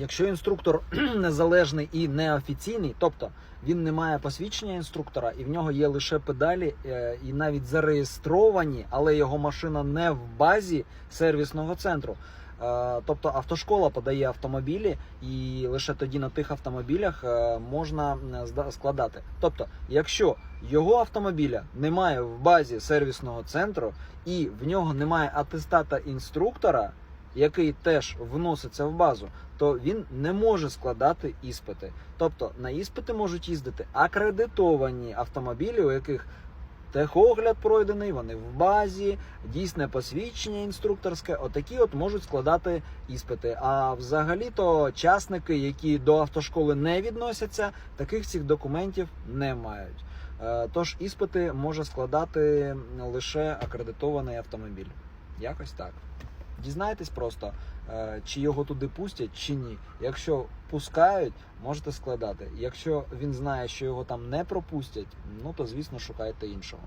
Якщо інструктор незалежний і неофіційний, тобто він не має посвідчення інструктора, і в нього є лише педалі, е, і навіть зареєстровані, але його машина не в базі сервісного центру. Е, Тобто автошкола подає автомобілі, і лише тоді на тих автомобілях е, можна складати. Тобто, якщо його автомобіля немає в базі сервісного центру, і в нього немає атестата інструктора, який теж вноситься в базу, то він не може складати іспити. Тобто на іспити можуть їздити акредитовані автомобілі, у яких техогляд пройдений, вони в базі, дійсне посвідчення інструкторське. Отакі от можуть складати іспити. А взагалі-то частники, які до автошколи не відносяться, таких цих документів не мають. Е, Тож іспити може складати лише акредитований автомобіль. Якось так. Дізнайтесь просто, е, чи його туди пустять, чи ні. Якщо пускають, можете складати. Якщо він знає, що його там не пропустять, ну то звісно шукайте іншого.